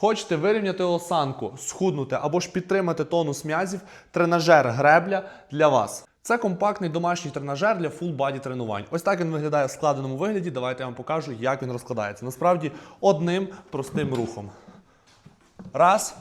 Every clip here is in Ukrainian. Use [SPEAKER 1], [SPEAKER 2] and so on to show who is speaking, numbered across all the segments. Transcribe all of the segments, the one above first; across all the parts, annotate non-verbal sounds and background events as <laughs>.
[SPEAKER 1] Хочете вирівняти осанку, схуднути або ж підтримати тонус м'язів, тренажер гребля для вас. Це компактний домашній тренажер для body тренувань. Ось так він виглядає в складеному вигляді. Давайте я вам покажу, як він розкладається. Насправді одним простим рухом. Раз.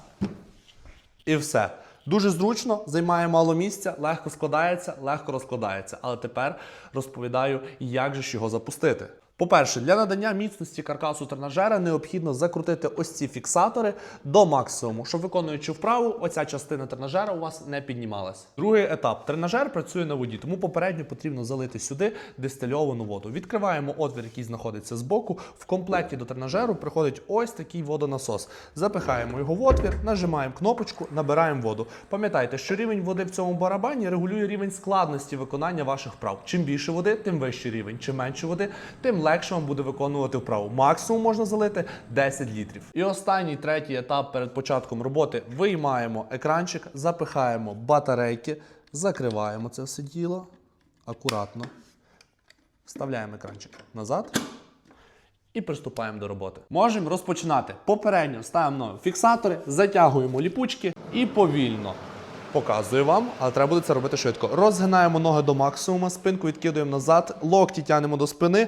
[SPEAKER 1] І все. Дуже зручно, займає мало місця, легко складається, легко розкладається. Але тепер розповідаю, як же ж його запустити. По-перше, для надання міцності каркасу тренажера необхідно закрутити ось ці фіксатори до максимуму, щоб виконуючи вправу, оця частина тренажера у вас не піднімалась. Другий етап. Тренажер працює на воді, тому попередньо потрібно залити сюди дистильовану воду. Відкриваємо отвір, який знаходиться збоку. В комплекті до тренажеру приходить ось такий водонасос. Запихаємо його в отвір, нажимаємо кнопочку, набираємо воду. Пам'ятайте, що рівень води в цьому барабані регулює рівень складності виконання ваших вправ. Чим більше води, тим вищий рівень. Чим менше води, тим легше вам буде виконувати вправу. Максимум можна залити 10 літрів. І останній третій етап перед початком роботи виймаємо екранчик, запихаємо батарейки, закриваємо це все діло акуратно. Вставляємо екранчик назад і приступаємо до роботи. Можемо розпочинати. Попередньо ставимо фіксатори, затягуємо ліпучки і повільно. Показую вам, але треба буде це робити швидко. Розгинаємо ноги до максимуму, спинку відкидуємо назад, локті тягнемо до спини,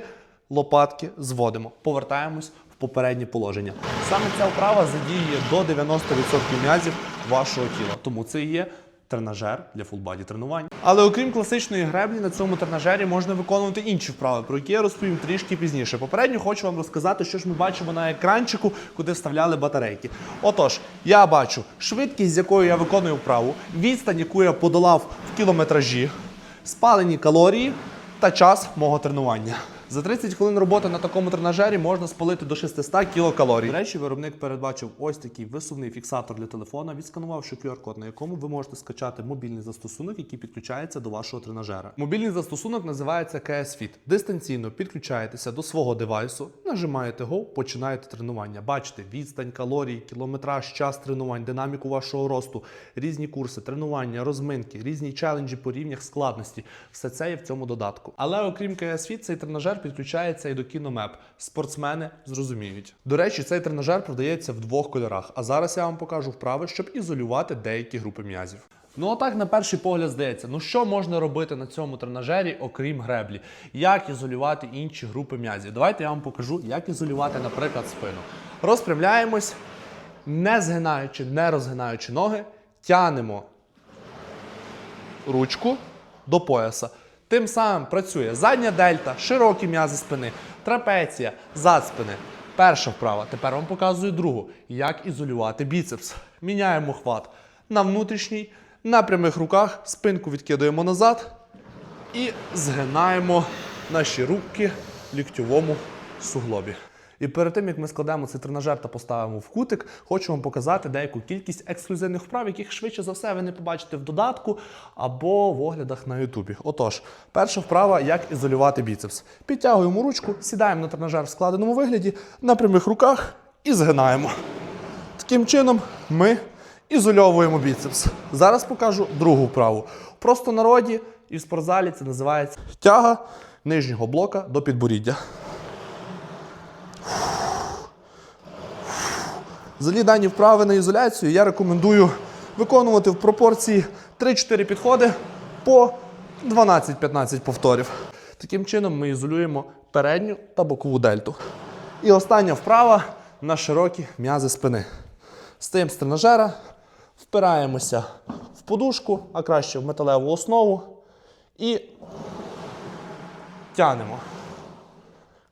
[SPEAKER 1] лопатки зводимо. Повертаємось в попереднє положення. Саме ця вправа задіює до 90% м'язів вашого тіла. Тому це є тренажер для фулбаді тренувань. Але окрім класичної греблі, на цьому тренажері можна виконувати інші вправи, про які я розповім трішки пізніше. Попередньо хочу вам розказати, що ж ми бачимо на екранчику, куди вставляли батарейки. Отож, я бачу швидкість, з якою я виконую вправу, відстань, яку я подолав в кілометражі, спалені калорії та час мого тренування. За 30 хвилин роботи на такому тренажері можна спалити до 600 кілокалорій. До речі, виробник передбачив ось такий висувний фіксатор для телефона, відсканувавши QR-код, на якому ви можете скачати мобільний застосунок, який підключається до вашого тренажера. Мобільний застосунок називається KS Fit. Дистанційно підключаєтеся до свого девайсу, нажимаєте Go, починаєте тренування. Бачите відстань, калорії, кілометраж, час тренувань, динаміку вашого росту, різні курси, тренування, розминки, різні челенджі по рівнях складності. Все це є в цьому додатку. Але окрім KS Fit, цей тренажер підключається і до кіномеп. Спортсмени зрозуміють. До речі, цей тренажер продається в двох кольорах. А зараз я вам покажу вправи, щоб ізолювати деякі групи м'язів. Ну, отак на перший погляд здається, ну що можна робити на цьому тренажері, окрім греблі? Як ізолювати інші групи м'язів? Давайте я вам покажу, як ізолювати, наприклад, спину. Розпрямляємось, не згинаючи, не розгинаючи ноги, тянемо ручку до пояса. Тим самим працює задня дельта, широкі м'язи спини, трапеція, зад спини. Перша вправа. Тепер вам показую другу. Як ізолювати біцепс. Міняємо хват на внутрішній, на прямих руках, спинку відкидуємо назад і згинаємо наші руки в ліктьовому суглобі. І перед тим як ми складемо цей тренажер та поставимо в кутик, хочу вам показати деяку кількість ексклюзивних вправ, яких швидше за все ви не побачите в додатку або в оглядах на Ютубі. Отож, перша вправа як ізолювати біцепс. Підтягуємо ручку, сідаємо на тренажер в складеному вигляді на прямих руках і згинаємо. Таким чином ми ізольовуємо біцепс. Зараз покажу другу вправу. В простонароді і в спортзалі це називається тяга нижнього блока до підборіддя. Взагалі дані вправи на ізоляцію я рекомендую виконувати в пропорції 3-4 підходи по 12-15 повторів. Таким чином ми ізолюємо передню та бокову дельту. І остання вправа на широкі м'язи спини. Стаємо з тренажера, впираємося в подушку, а краще в металеву основу і тянемо.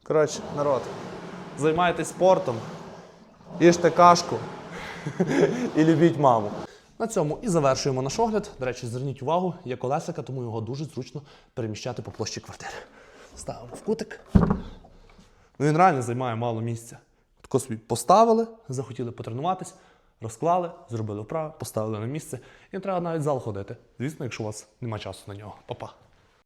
[SPEAKER 1] Коротше, народ, займайтесь спортом, їжте кашку <laughs> і любіть маму. На цьому і завершуємо наш огляд. До речі, зверніть увагу, є колесика, тому його дуже зручно переміщати по площі квартири. Ставимо в кутик. Ну він реально займає мало місця. Тако собі поставили, захотіли потренуватись, розклали, зробили вправи, поставили на місце. І не треба навіть в зал ходити. Звісно, якщо у вас немає часу на нього. Па-па.